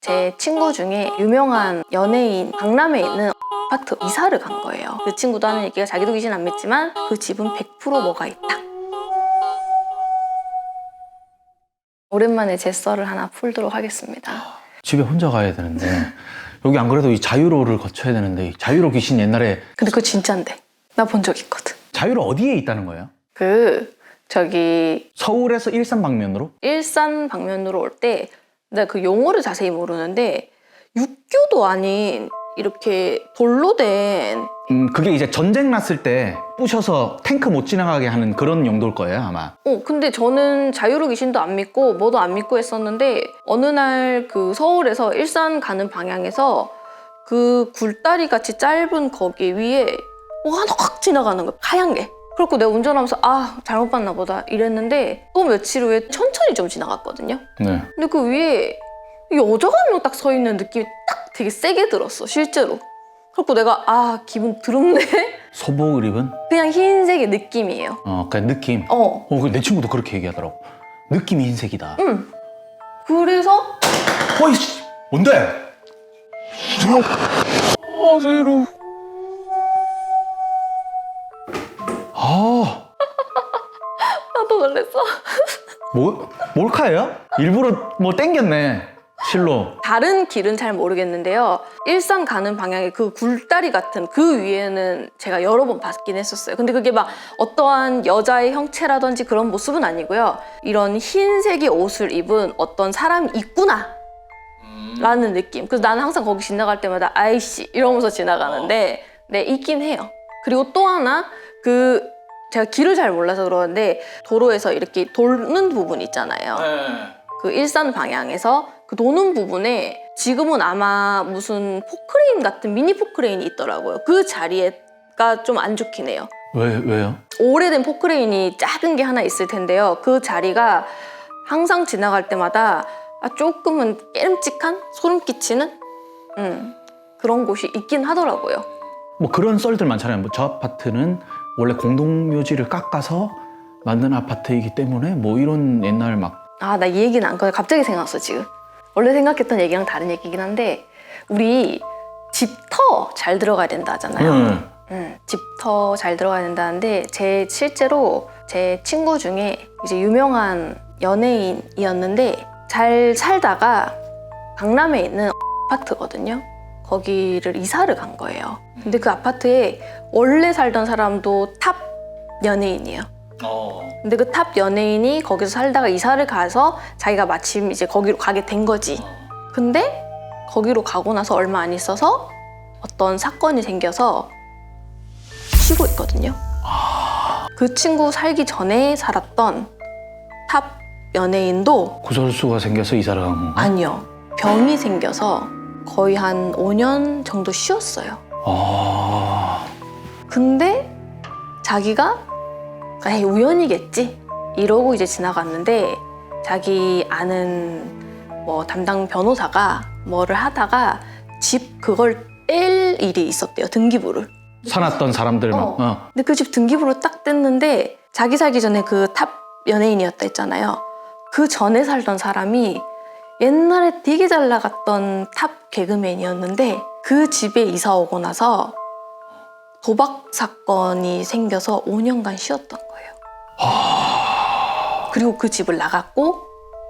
제 친구 중에 유명한 연예인 강남에 있는 아파트 이사를 간 거예요. 그 친구도 하는 얘기가 자기도 귀신 안 믿지만 그 집은 100% 뭐가 있다. 오랜만에 제 썰을 하나 풀도록 하겠습니다. 집에 혼자 가야 되는데 여기 안 그래도 이 자유로를 거쳐야 되는데 이 자유로 귀신 옛날에 근데 그거 진짠데. 나 본 적 있거든. 자유로 어디에 있다는 거예요? 그 저기 서울에서 일산 방면으로? 일산 방면으로 올 때 내가 그 용어를 자세히 모르는데 육교도 아닌 이렇게 돌로 된 음 그게 이제 전쟁 났을 때 부셔서 탱크 못 지나가게 하는 그런 용도일 거예요 아마. 어, 근데 저는 자유로 귀신도 안 믿고 뭐도 안 믿고 했었는데 어느 날 그 서울에서 일산 가는 방향에서 그 굴다리 같이 짧은 거기 위에 뭐가 하나 확 지나가는 거야. 하얀 게. 그래갖고 내가 운전하면서 아 잘못 봤나 보다 이랬는데 또 며칠 후에 천천히 좀 지나갔거든요. 네. 근데 그 위에 여자가 한 명 딱 서 있는 느낌이 딱 되게 세게 들었어 실제로. 그래갖고 내가 아 기분 드럽네. 소복을 입은 그냥 흰색의 느낌이에요. 어 그러니까 느낌. 어. 어, 그내 친구도 그렇게 얘기하더라고. 느낌이 흰색이다. 응. 그래서 어이 씨, 뭔데? 아, 새로. 뭐, 몰카예요? 일부러 뭐 땡겼네. 실로. 다른 길은 잘 모르겠는데요. 일산 가는 방향에 그 굴다리 같은 그 위에는 제가 여러 번 봤긴 했었어요. 근데 그게 막 어떠한 여자의 형체라든지 그런 모습은 아니고요. 이런 흰색의 옷을 입은 어떤 사람이 있구나. 라는 느낌. 그래서 나는 항상 거기 지나갈 때마다 아이씨 이러면서 지나가는데 네 있긴 해요. 그리고 또 하나 그 제가 길을 잘 몰라서 그러는데 도로에서 이렇게 도는 부분 있잖아요. 그 일산 방향에서 그 도는 부분에 지금은 아마 무슨 포크레인 같은 미니 포크레인이 있더라고요. 그 자리가 좀 안 좋긴 해요. 왜, 왜요? 오래된 포크레인이 작은 게 하나 있을 텐데요. 그 자리가 항상 지나갈 때마다 아, 조금은 깨름직한 소름 끼치는 음, 그런 곳이 있긴 하더라고요. 뭐 그런 썰들 많잖아요. 뭐 저 아파트는 원래 공동묘지를 깎아서 만든 아파트이기 때문에 뭐 이런 옛날 막 아, 나 이 얘기는 안 꺼내. 갑자기 생각났어, 지금. 원래 생각했던 얘기랑 다른 얘기긴 한데, 우리 집터 잘 들어가야 된다 하잖아요. 음. 음, 집터 잘 들어가야 된다는데, 제 실제로 제 친구 중에 이제 유명한 연예인이었는데, 잘 살다가 강남에 있는 아파트거든요. 거기를 이사를 간 거예요. 근데 그 아파트에 원래 살던 사람도 탑 연예인이에요. 근데 그 탑 연예인이 거기서 살다가 이사를 가서 자기가 마침 이제 거기로 가게 된 거지. 근데 거기로 가고 나서 얼마 안 있어서 어떤 사건이 생겨서 쉬고 있거든요. 그 친구 살기 전에 살았던 탑 연예인도 구설수가 생겨서 이사를 간 건가? 아니요. 병이 생겨서 거의 한 5년 정도 쉬었어요. 아, 근데 자기가 에이 우연이겠지 이러고 이제 지나갔는데 자기 아는 뭐 담당 변호사가 뭐를 하다가 집 그걸 뗄 일이 있었대요 등기부를 사놨던 사람들만. 어. 어. 근데 그 집 등기부를 딱 뗐는데 자기 살기 전에 그 탑 연예인이었다 했잖아요 그 전에 살던 사람이 옛날에 되게 잘 나갔던 탑 개그맨이었는데 그 집에 이사 오고 나서 도박 사건이 생겨서 5년간 쉬었던 거예요. 그리고 그 집을 나갔고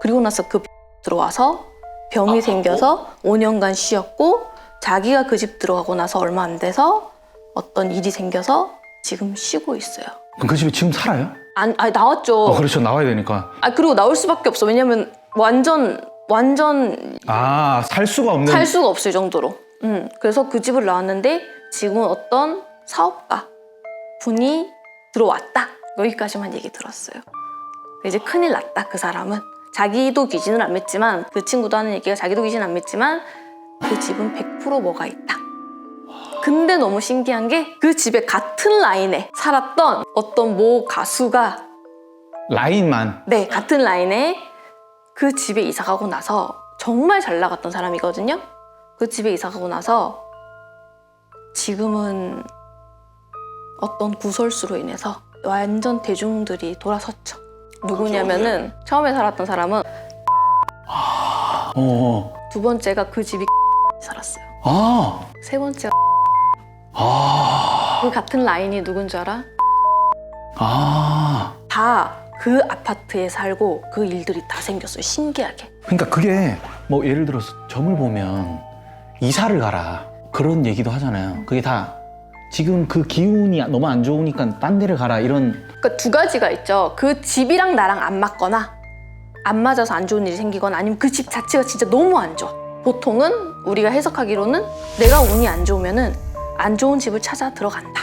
그리고 나서 그 들어와서 병이 생겨서 5년간 쉬었고 자기가 그 집 들어가고 나서 얼마 안 돼서 어떤 일이 생겨서 지금 쉬고 있어요. 그럼 그 집에 지금 살아요? 안, 아 나왔죠. 어, 그렇죠. 나와야 되니까. 아 그리고 나올 수밖에 없어. 왜냐면 완전 완전 아, 살 수가 없는. 살 수가 없을 정도로. 음, 그래서 그 집을 나왔는데 지금 어떤 사업가 분이 들어왔다. 여기까지만 얘기 들었어요. 이제 큰일 났다. 그 사람은 자기도 귀신을 안 믿지만 그 친구도 하는 얘기가 자기도 귀신 안 믿지만 그 집은 100% 뭐가 있다. 근데 너무 신기한 게 그 집에 같은 라인에 살았던 어떤 모 가수가 라인만. 네, 같은 라인에 그 집에 이사 가고 나서 정말 잘 나갔던 사람이거든요. 그 집에 이사 가고 나서 지금은 어떤 구설수로 인해서 완전 대중들이 돌아섰죠. 누구냐면은 처음에 살았던 사람은 어, 어. 두 번째가 그 집이 살았어요. 아, 세 번째 아, 그 같은 라인이 누군 줄 알아? 아. 다 그 아파트에 살고 그 일들이 다 생겼어요. 신기하게. 그러니까 그게 뭐 예를 들어서 점을 보면 이사를 가라 그런 얘기도 하잖아요. 그게 다 지금 그 기운이 너무 안 좋으니까 딴 데를 가라 이런 그러니까 두 가지가 있죠. 그 집이랑 나랑 안 맞거나 안 맞아서 안 좋은 일이 생기거나 아니면 그 집 자체가 진짜 너무 안 좋아. 보통은 우리가 해석하기로는 내가 운이 안 좋으면은 안 좋은 집을 찾아 들어간다.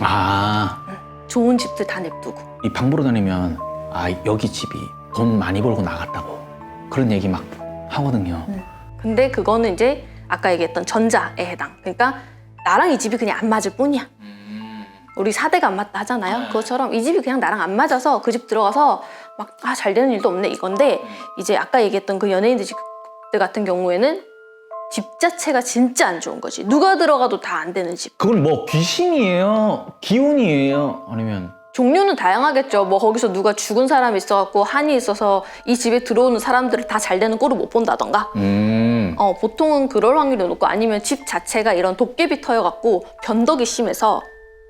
아. 좋은 집들 다 냅두고. 이 방 보러 다니면 아 여기 집이 돈 많이 벌고 나갔다고 그런 얘기 막 하거든요. 근데 그거는 이제 아까 얘기했던 전자에 해당. 그러니까 나랑 이 집이 그냥 안 맞을 뿐이야. 우리 사대가 안 맞다 하잖아요. 그것처럼 이 집이 그냥 나랑 안 맞아서 그 집 들어가서 막 아 잘 되는 일도 없네 이건데 이제 아까 얘기했던 그 연예인들 집 같은 경우에는 집 자체가 진짜 안 좋은 거지. 누가 들어가도 다 안 되는 집. 그건 뭐 귀신이에요, 기운이에요, 아니면 종류는 다양하겠죠. 뭐 거기서 누가 죽은 사람이 있어갖고 한이 있어서 이 집에 들어오는 사람들을 다 잘 되는 꼴을 못 본다던가. 음. 어, 보통은 그럴 확률이 높고 아니면 집 자체가 이런 도깨비 터여갖고 변덕이 심해서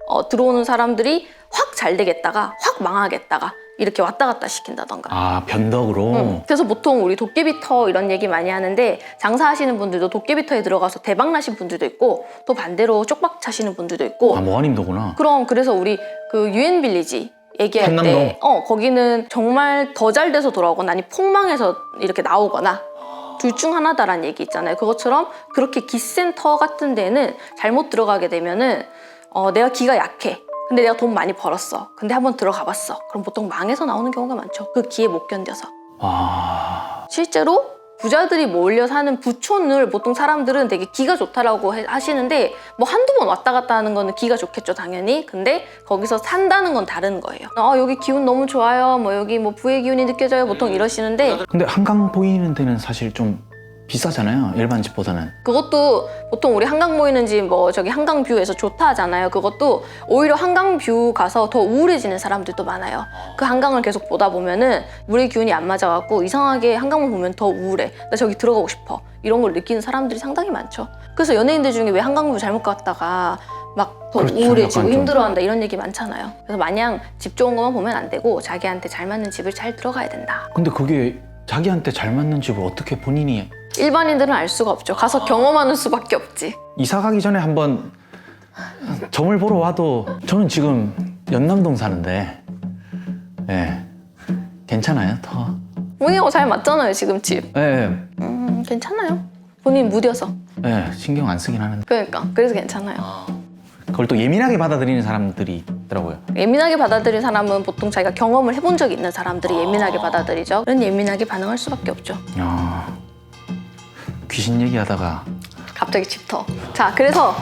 어, 들어오는 사람들이 확 잘 되겠다가 확 망하겠다가 이렇게 왔다 갔다 시킨다던가. 아 변덕으로. 응. 그래서 보통 우리 도깨비 터 이런 얘기 많이 하는데 장사하시는 분들도 도깨비 터에 들어가서 대박 나신 분들도 있고 또 반대로 쪽박 차시는 분들도 있고 아 모아님도구나. 그럼 그래서 우리 그 유엔 빌리지 얘기할. 때, 어 거기는 정말 더 잘 돼서 돌아오거나 아니 폭망해서 이렇게 나오거나 둘 중 하나다라는 얘기 있잖아요. 그것처럼 그렇게 기센터 같은 데는 잘못 들어가게 되면은 어 내가 기가 약해. 근데 내가 돈 많이 벌었어. 근데 한번 들어가 봤어. 그럼 보통 망해서 나오는 경우가 많죠. 그 기에 못 견뎌서. 아 실제로 부자들이 몰려 사는 부촌을 보통 사람들은 되게 기가 좋다라고 해- 하시는데 뭐 한두 번 왔다 갔다 하는 거는 기가 좋겠죠 당연히 근데 거기서 산다는 건 다른 거예요 아 여기 기운 너무 좋아요 뭐 여기 뭐 부의 기운이 느껴져요 보통 이러시는데 근데 한강 보이는 데는 사실 좀 비싸잖아요. 일반 집보다는. 그것도 보통 우리 한강 보이는 집 뭐 저기 한강 뷰에서 좋다 하잖아요 그것도 오히려 한강 뷰 가서 더 우울해지는 사람들도 많아요 그 한강을 계속 보다 보면은 물의 기운이 안 맞아갖고 이상하게 한강을 보면 더 우울해 나 저기 들어가고 싶어 이런 걸 느끼는 사람들이 상당히 많죠 그래서 연예인들 중에 왜 한강 뷰 잘못 갔다가 막 더 그렇죠. 우울해지고 약간 좀. 힘들어한다 이런 얘기 많잖아요 그래서 마냥 집 좋은 것만 보면 안 되고 자기한테 잘 맞는 집을 잘 들어가야 된다 근데 그게 자기한테 잘 맞는 집을 어떻게 본인이 일반인들은 알 수가 없죠 가서 경험하는 수밖에 없지 이사 가기 전에 한번 점을 보러 와도 저는 지금 연남동 사는데 예 괜찮아요 더 본인하고 잘 맞잖아요 지금 집 예, 음, 괜찮아요. 본인 무뎌서. 예, 신경 안 쓰긴 하는데 그러니까. 그래서 괜찮아요. 그걸 또 예민하게 받아들이는 사람들이 있더라고요 예민하게 받아들인 사람은 보통 자기가 경험을 해본 적이 있는 사람들이 예민하게 받아들이죠. 그런 예민하게 반응할 수밖에 없죠. 야 귀신 얘기하다가 갑자기 집터. 자, 그래서